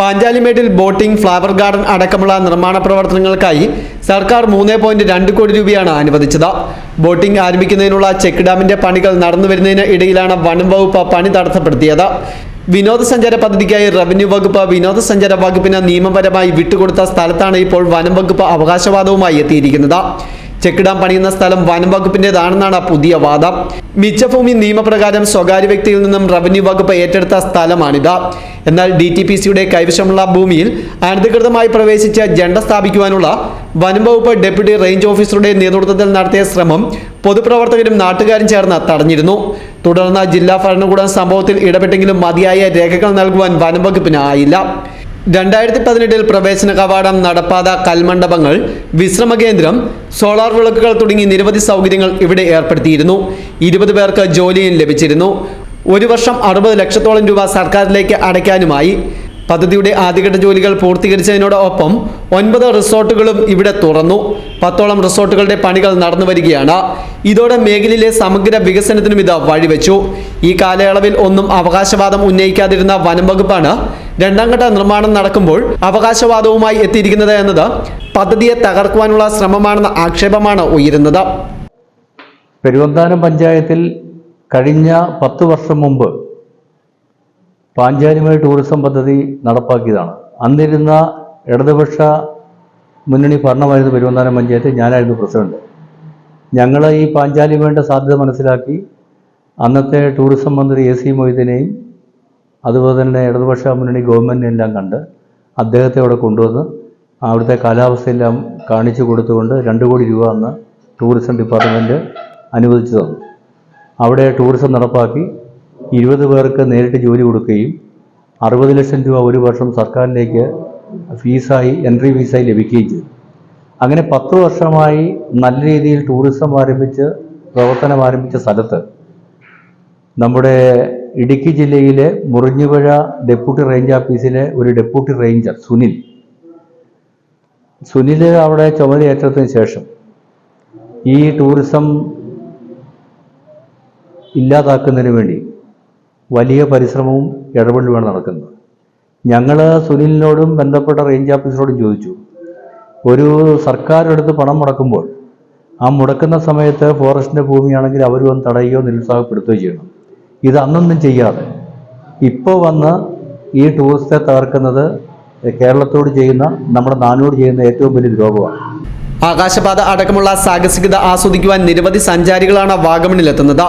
പാഞ്ചാലിമേട്ടിൽ boating flower garden അടക്കമുള്ള നിർമ്മാണ പ്രവർത്തനങ്ങൾക്കായി സർക്കാർ മൂന്ന് പോയിന്റ് രണ്ട് കോടി രൂപയാണ് അനുവദിച്ചത്. ബോട്ടിംഗ് ആരംഭിക്കുന്നതിനുള്ള ചെക്ക് ഡാമിന്റെ പണികൾ നടന്നു വരുന്നതിന് ഇടയിലാണ് വനം വകുപ്പ് പണി തടസ്സപ്പെടുത്തിയത്. വിനോദസഞ്ചാര പദ്ധതിക്കായി റവന്യൂ വകുപ്പ് വിനോദസഞ്ചാര വകുപ്പിന് നിയമപരമായി വിട്ടുകൊടുത്ത സ്ഥലത്താണ് ഇപ്പോൾ വനം വകുപ്പ് അവകാശവാദവുമായി എത്തിയിരിക്കുന്നത്. ചെക്ക് ഡാം പണിയുന്ന സ്ഥലം വനം വകുപ്പിന്റേതാണെന്നാണ് പുതിയ വാദം. മിച്ചഭൂമി നിയമപ്രകാരം സ്വകാര്യ വ്യക്തിയിൽ നിന്നും റവന്യൂ വകുപ്പ് ഏറ്റെടുത്ത സ്ഥലമാണിത്. എന്നാൽ ഡി ടി പി സിയുടെ കൈവശമുള്ള ഭൂമിയിൽ അനധികൃതമായി പ്രവേശിച്ച് ജണ്ട സ്ഥാപിക്കുവാനുള്ള വനം വകുപ്പ് ഡെപ്യൂട്ടി റേഞ്ച് ഓഫീസറുടെ നേതൃത്വത്തിൽ നടത്തിയ ശ്രമം പൊതുപ്രവർത്തകരും നാട്ടുകാരും ചേർന്ന് തടഞ്ഞിരുന്നു. തുടർന്ന് ജില്ലാ ഭരണകൂടം സംഭവത്തിൽ ഇടപെട്ടെങ്കിലും മതിയായ രേഖകൾ നൽകുവാൻ വനം വകുപ്പിന് ആയില്ല. രണ്ടായിരത്തി പതിനെട്ടിൽ പ്രവേശന കവാടം നടപ്പാത കൽമണ്ഡപങ്ങൾ വിശ്രമ കേന്ദ്രം സോളാർ വിളക്കുകൾ തുടങ്ങി നിരവധി സൗകര്യങ്ങൾ ഇവിടെ ഏർപ്പെടുത്തിയിരുന്നു. ഇരുപത് പേർക്ക് ജോലിയും ലഭിച്ചിരുന്നു. ഒരു വർഷം അറുപത് ലക്ഷത്തോളം രൂപ സർക്കാരിലേക്ക് അടയ്ക്കാനുമായി. പദ്ധതിയുടെ ആദ്യഘട്ട ജോലികൾ പൂർത്തീകരിച്ചതിനോടൊപ്പം ഒൻപത് റിസോർട്ടുകളും ഇവിടെ തുറന്നു. പത്തോളം റിസോർട്ടുകളുടെ പണികൾ നടന്നു വരികയാണ്. ഇതോടെ മേഖലയിലെ സമഗ്ര വികസനത്തിനും ഇത് വഴിവെച്ചു. ഈ കാലയളവിൽ ഒന്നും അവകാശവാദം ഉന്നയിക്കാതിരുന്ന വനം വകുപ്പാണ് രണ്ടാം ഘട്ട നിർമ്മാണം നടക്കുമ്പോൾ അവകാശവാദവുമായി എത്തിയിരിക്കുന്നത് എന്നത് പദ്ധതിയെ തകർക്കുവാനുള്ള ശ്രമമാണെന്ന ആക്ഷേപമാണ് ഉയരുന്നത്. പെരുവന്താനം പഞ്ചായത്തിൽ കഴിഞ്ഞ പത്ത് വർഷം മുമ്പ് പാഞ്ചാലിമേട് ടൂറിസം പദ്ധതി നടപ്പാക്കിയതാണ്. അന്നിരുന്ന ഇടതുപക്ഷ മുന്നണി ഭരണമായിരുന്നു പെരുവന്താനം പഞ്ചായത്ത്. ഞാനായിരുന്നു പ്രസിഡന്റ്. ഞങ്ങൾ ഈ പാഞ്ചാലിമേടിന്റെ സാധ്യത മനസ്സിലാക്കി അന്നത്തെ ടൂറിസം മന്ത്രി എ സി മൊയ്തീനെയും അതുപോലെ തന്നെ ഇടതുപക്ഷ മുന്നണി ഗവൺമെന്റിനെല്ലാം കണ്ട് അദ്ദേഹത്തെ അവിടെ കൊണ്ടുവന്ന് അവിടുത്തെ കാലാവസ്ഥയെല്ലാം കാണിച്ചു കൊടുത്തുകൊണ്ട് രണ്ട് കോടി രൂപ അന്ന് ടൂറിസം ഡിപ്പാർട്ട്മെന്റ് അനുവദിച്ചു തന്നു. അവിടെ ടൂറിസം നടപ്പാക്കി ഇരുപത് പേർക്ക് നേരിട്ട് ജോലി കൊടുക്കുകയും അറുപത് ലക്ഷം രൂപ ഒരു വർഷം സർക്കാരിലേക്ക് ഫീസായി എൻട്രി ഫീസായി ലഭിക്കുകയും ചെയ്തു. അങ്ങനെ പത്ത് വർഷമായി നല്ല രീതിയിൽ ടൂറിസം ആരംഭിച്ച് പ്രവർത്തനം ആരംഭിച്ച സ്ഥലത്ത് നമ്മുടെ ഇടുക്കി ജില്ലയിലെ മുറിഞ്ഞുപുഴ ഡെപ്യൂട്ടി റേഞ്ച് ഓഫീസിലെ ഒരു ഡെപ്യൂട്ടി റേഞ്ചർ സുനിൽ. സുനിൽ അവിടെ ചുമതലയേറ്റതിന് ശേഷം ഈ ടൂറിസം ഇല്ലാതാക്കുന്നതിന് വേണ്ടി വലിയ പരിശ്രമവും ഇടപെടലുമാണ് നടക്കുന്നത്. ഞങ്ങൾ സുനിലിനോടും ബന്ധപ്പെട്ട റേഞ്ച് ഓഫീസറോടും ചോദിച്ചു. ഒരു സർക്കാർ എടുത്ത് പണം മുടക്കുമ്പോൾ ആ മുടക്കുന്ന സമയത്ത് ഫോറസ്റ്റിന്റെ ഭൂമിയാണെങ്കിൽ അവർ വന്ന് തടയുകയോ നിരുത്സാഹപ്പെടുത്തുകയോ ചെയ്യണം. ഇത് അന്നൊന്നും ചെയ്യാതെ. ഇപ്പോൾ വന്ന് ഈ ടൂറിസത്തെ തകർക്കുന്നത് കേരളത്തോട് ചെയ്യുന്ന നമ്മുടെ നാടിനോട് ചെയ്യുന്ന ഏറ്റവും വലിയ ദ്രോഹമാണ്. ആകാശപാത അടക്കമുള്ള സാഹസികത ആസ്വദിക്കുവാൻ നിരവധി സഞ്ചാരികളാണ് വാഗമണിലെത്തുന്നത്.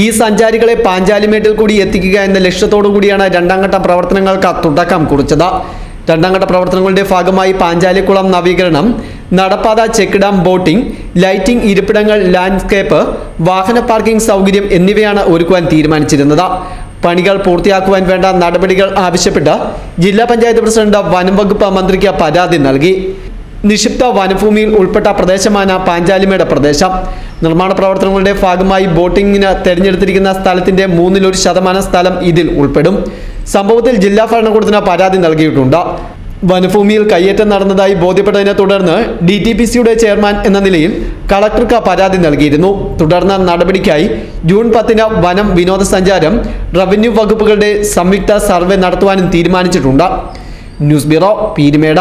ഈ സഞ്ചാരികളെ പാഞ്ചാലിമേട്ടിൽ കൂടി എത്തിക്കുക എന്ന ലക്ഷ്യത്തോടു കൂടിയാണ് രണ്ടാം ഘട്ട പ്രവർത്തനങ്ങൾക്ക് തുടക്കം കുറിച്ചത്. രണ്ടാം ഘട്ട പ്രവർത്തനങ്ങളുടെ ഭാഗമായി പാഞ്ചാലിക്കുളം നവീകരണം നടപ്പാത ചെക്ക് ഡാം ബോട്ടിംഗ് ലൈറ്റിംഗ് ഇരിപ്പിടങ്ങൾ ലാൻഡ്സ്കേപ്പ് വാഹന പാർക്കിംഗ് സൗകര്യം എന്നിവയാണ് ഒരുക്കുവാൻ തീരുമാനിച്ചിരുന്നത്. പണികൾ പൂർത്തിയാക്കുവാൻ വേണ്ട നടപടികൾ ആവശ്യപ്പെട്ട് ജില്ലാ പഞ്ചായത്ത് പ്രസിഡന്റ് വനം വകുപ്പ് മന്ത്രിക്ക് പരാതി നൽകി. നിക്ഷിപ്ത വനഭൂമിയിൽ ഉൾപ്പെട്ട പ്രദേശമാണ് പാഞ്ചാലിമേട് പ്രദേശം. നിർമ്മാണ പ്രവർത്തനങ്ങളുടെ ഭാഗമായി ബോട്ടിങ്ങിന് തെരഞ്ഞെടുത്തിരിക്കുന്ന സ്ഥലത്തിന്റെ മൂന്നിലൊരു ശതമാനം സ്ഥലം ഇതിൽ ഉൾപ്പെടും. സംഭവത്തിൽ ജില്ലാ ഭരണകൂടത്തിന് പരാതി നൽകിയിട്ടുണ്ട്. വനഭൂമിയിൽ കയ്യേറ്റം നടന്നതായി ബോധ്യപ്പെട്ടതിനെ തുടർന്ന് ഡി ടി പി സിയുടെ ചെയർമാൻ എന്ന നിലയിൽ കളക്ടർക്ക് പരാതി നൽകിയിരുന്നു. തുടർന്ന് നടപടിക്കായി ജൂൺ പത്തിന് വനം വിനോദസഞ്ചാരം റവന്യൂ വകുപ്പുകളുടെ സംയുക്ത സർവേ നടത്തുവാനും തീരുമാനിച്ചിട്ടുണ്ട്. News bureau Peermade.